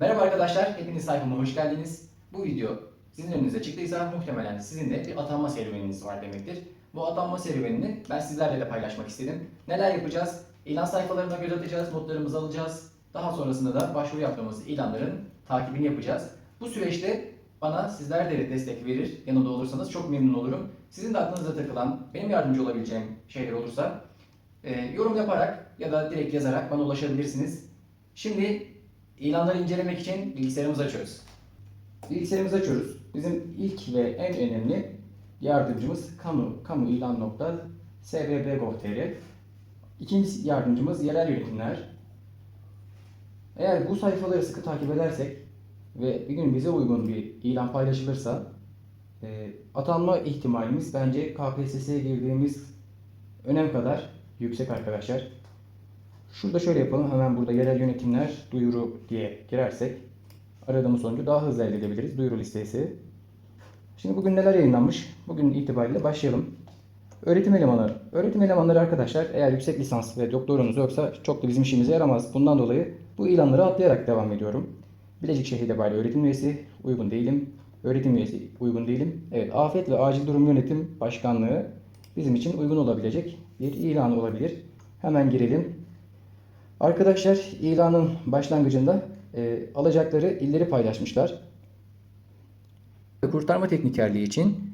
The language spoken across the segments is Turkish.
Merhaba arkadaşlar, hepiniz sayfama hoş geldiniz. Bu video sizin önünüze çıktıysa muhtemelen sizin de bir atanma serüveniniz var demektir. Bu atanma serüvenini ben sizlerle de paylaşmak istedim. Neler yapacağız? İlan sayfalarına göz atacağız, notlarımızı alacağız. Daha sonrasında da başvuru yaptığımız ilanların takibini yapacağız. Bu süreçte bana sizler de destek verir, yanımda olursanız çok memnun olurum. Sizin de aklınıza takılan, benim yardımcı olabileceğim şeyler olursa e, yorum yaparak ya da direkt yazarak bana ulaşabilirsiniz. Şimdi ilanları incelemek için bilgisayarımızı açıyoruz. Bilgisayarımızı açıyoruz. Bizim ilk ve en önemli yardımcımız kamu, kamu ilan nokta sbb.gov.tr. İkinci yardımcımız yerel yönetimler. Eğer bu sayfaları sıkı takip edersek ve bir gün bize uygun bir ilan paylaşılırsa e, atanma ihtimalimiz bence KPSS'ye girdiğimiz önem kadar yüksek arkadaşlar. Şurada şöyle yapalım. Hemen burada yerel yönetimler duyuru diye girersek aradığımız sonucu daha hızlı elde edebiliriz. Duyuru listesi. Şimdi bugün neler yayınlanmış? Bugün itibariyle başlayalım. Öğretim elemanı. Öğretim elemanları arkadaşlar eğer yüksek lisans ve doktorunuz yoksa çok da bizim işimize yaramaz. Bundan dolayı bu ilanları atlayarak devam ediyorum. Bilecik Şehirde Bari öğretim üyesi uygun değilim. Öğretim üyesi uygun değilim. Evet Afet ve Acil Durum Yönetim Başkanlığı bizim için uygun olabilecek bir ilan olabilir. Hemen girelim. Arkadaşlar ilanın başlangıcında e, alacakları illeri paylaşmışlar. Kurtarma teknikerliği için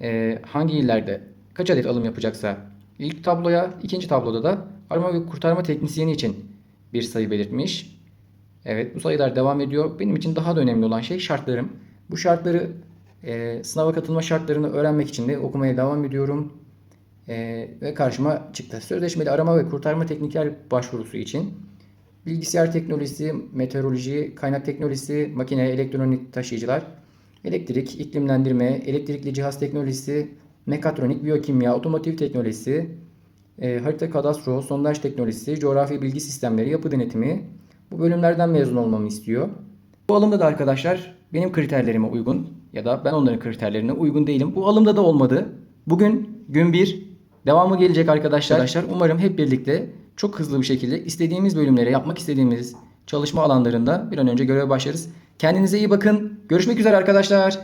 e, hangi illerde kaç adet alım yapacaksa ilk tabloya, ikinci tabloda da arama ve kurtarma teknisyeni için bir sayı belirtmiş. Evet bu sayılar devam ediyor. Benim için daha da önemli olan şey şartlarım. Bu şartları e, sınava katılma şartlarını öğrenmek için de okumaya devam ediyorum. E, ve karşıma çıktı. Sözleşmeli arama ve kurtarma tekniker başvurusu için bilgisayar teknolojisi, meteoroloji, kaynak teknolojisi, makine, elektronik taşıyıcılar, elektrik, iklimlendirme, elektrikli cihaz teknolojisi, mekatronik, biyokimya, otomotiv teknolojisi, e, harita kadastro, sondaj teknolojisi, coğrafi bilgi sistemleri, yapı denetimi bu bölümlerden mezun olmamı istiyor. Bu alımda da arkadaşlar benim kriterlerime uygun ya da ben onların kriterlerine uygun değilim. Bu alımda da olmadı. Bugün gün 1 devamı gelecek arkadaşlar. arkadaşlar. Umarım hep birlikte çok hızlı bir şekilde istediğimiz bölümlere yapmak istediğimiz çalışma alanlarında bir an önce göreve başlarız. Kendinize iyi bakın. Görüşmek üzere arkadaşlar.